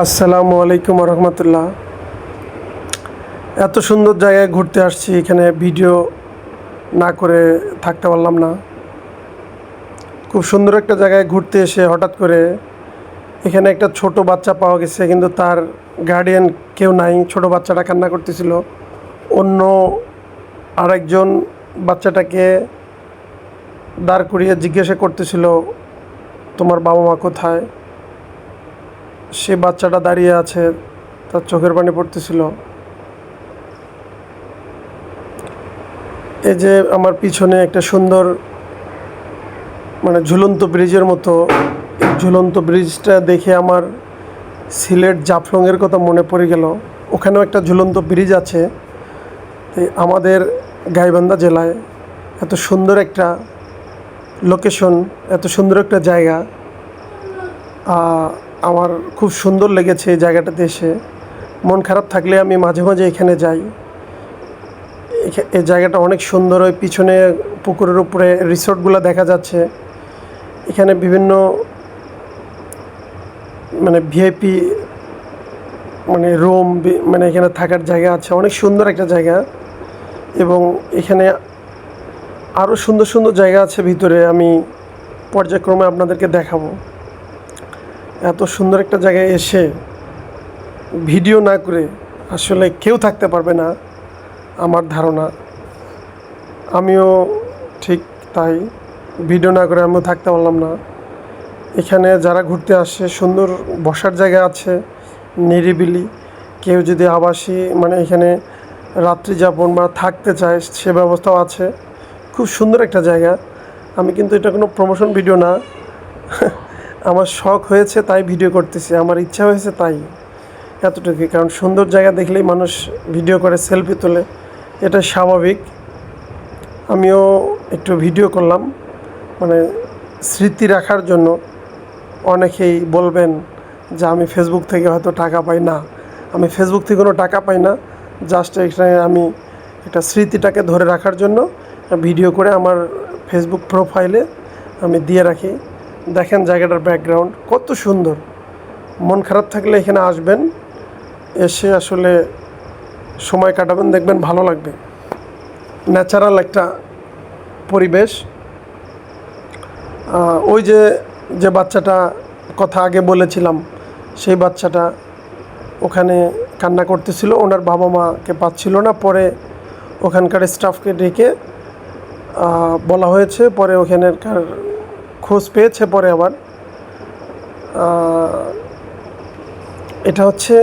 আসসালামু আলাইকুম রহমতুল্লাহ এত সুন্দর জায়গায় ঘুরতে আসছি, এখানে ভিডিও না করে থাকতে পারলাম না। খুব সুন্দর একটা জায়গায় ঘুরতে এসে হঠাৎ করে এখানে একটা ছোট বাচ্চা পাওয়া গেছে, কিন্তু তার গার্ডিয়ান কেউ নাই, ছোট বাচ্চাটা কান্না করতেছিল। অন্য আরেকজন বাচ্চাটাকে দাঁড় করিয়ে জিজ্ঞাসা করতেছিল, তোমার বাবা মা কোথায়? সে বাচ্চাটা দাঁড়িয়ে আছে, তার চোখের পানি পড়তেছিল। এই যে আমার পিছনে একটা সুন্দর মানে ঝুলন্ত ব্রিজের মতো ঝুলন্ত ব্রিজটা দেখে আমার সিলেট জাফলংয়ের কথা মনে পড়ে গেল। ওখানেও একটা ঝুলন্ত ব্রিজ আছে আমাদের গাইবান্ধা জেলায়। এত সুন্দর একটা লোকেশন এত সুন্দর একটা জায়গা। আমার খুব সুন্দর লেগেছে এই জায়গাটাতে এসে। মন খারাপ থাকলে আমি মাঝে মাঝে এখানে যাই। এই জায়গাটা অনেক সুন্দর, ওই পিছনে পুকুরের উপরে রিসোর্টগুলো দেখা যাচ্ছে। এখানে বিভিন্ন মানে ভিআইপি মানে রুম মানে এখানে থাকার জায়গা আছে। অনেক সুন্দর একটা জায়গা এবং এখানে আরও সুন্দর সুন্দর জায়গা আছে ভিতরে। আমি পর্যায়ক্রমে আপনাদেরকে দেখাবো। এত সুন্দর একটা জায়গায় এসে ভিডিও না করে আসলে কেউ থাকতে পারবে না আমার ধারণা। আমিও ঠিক তাই ভিডিও না করে আমিও থাকতে পারলাম না। এখানে যারা ঘুরতে আসে, সুন্দর বসার জায়গা আছে, নিরিবিলি। কেউ যদি আবাসী মানে এখানে রাত্রি যাপন বা থাকতে চায়, সে ব্যবস্থাও আছে। খুব সুন্দর একটা জায়গা। আমি কিন্তু এটা কোনো প্রমোশন ভিডিও না। আমার শখ হয়েছে, তাই ভিডিও করতেছি। আমার ইচ্ছা হয়েছে তাই এতটুকুই। কারণ সুন্দর জায়গা দেখলেই মানুষ ভিডিও করে সেলফি তোলে। এটা স্বাভাবিক। আমিও একটু ভিডিও করলাম। মানে স্মৃতি রাখার জন্য অনেকেই বলবেন যে, আমি ফেসবুক থেকে হয়তো টাকা পাই না। আমি ফেসবুক থেকে কোনো টাকা পাই না। জাস্ট এখানে আমি একটা স্মৃতিটাকে ধরে রাখার জন্য ভিডিও করে আমার ফেসবুক প্রোফাইলে আমি দিয়ে রাখি। দেখেন জায়গাটার ব্যাকগ্রাউন্ড কত সুন্দর। মন খারাপ থাকলে এখানে আসবেন, এসে আসলে সময় কাটাবেন, দেখবেন ভালো লাগবে। ন্যাচারাল একটা পরিবেশ। ওই যে যে বাচ্চাটা কথা আগে বলেছিলাম, সেই বাচ্চাটা ওখানে কান্না করতেছিল, ওনার বাবা মাকে পাচ্ছিল না, পরে ওখানকার স্টাফকে ডেকে বলা হয়েছে, পরে ওখানকার খোঁজ পেয়েছে পরে আবার। এটা হচ্ছে,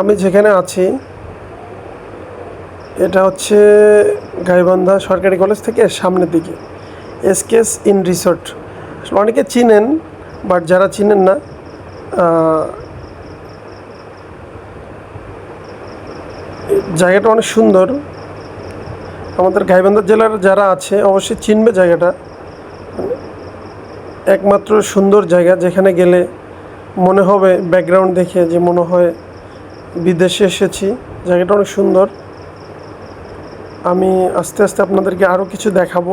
আমি যেখানে আছি, এটা হচ্ছে গাইবান্ধা সরকারি কলেজ থেকে সামনের দিকে এসকেস ইন রিসোর্ট। অনেকে চিনেন, বাট যারা চিনেন না জায়গাটা অনেক সুন্দর। আমাদের গাইবান্ধা জেলার যারা আছে, অবশ্যই চিনবে জায়গাটা। একমাত্র সুন্দর জায়গা যেখানে গেলে মনে হবে ব্যাকগ্রাউন্ড দেখে যে মনে হয় বিদেশে এসেছি। জায়গাটা অনেক সুন্দর। আমি আস্তে আস্তে আপনাদেরকে আরও কিছু দেখাবো।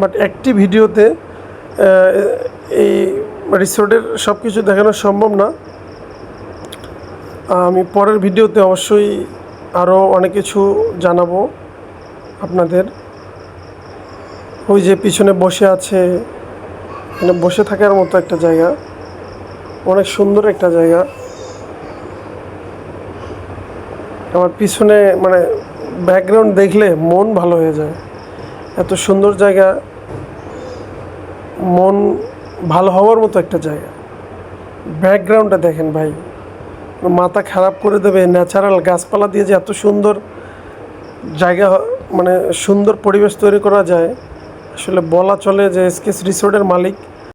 বাট একটি ভিডিওতে এই রিসোর্টের সব কিছু দেখানো সম্ভব না। আমি পরের ভিডিওতে অবশ্যই আরও অনেক কিছু জানাব আপনাদের। ওই যে পিছনে বসে আছে মানে বসে থাকার মতো একটা জায়গা। অনেক সুন্দর একটা জায়গা। আমার পিছনে মানে ব্যাকগ্রাউন্ড দেখলে মন ভালো হয়ে যায়। এত সুন্দর জায়গা। মন ভালো হওয়ার মতো একটা জায়গা। ব্যাকগ্রাউন্ডটা দেখেন ভাই। মাথা খারাপ করে দেবে ন্যাচারাল গাছপালা দিয়ে যে এত সুন্দর জায়গা মানে সুন্দর পরিবেশ তৈরি করা যায়। আসলে বলা চলে যে এসকেস রিসোর্টের মালিক।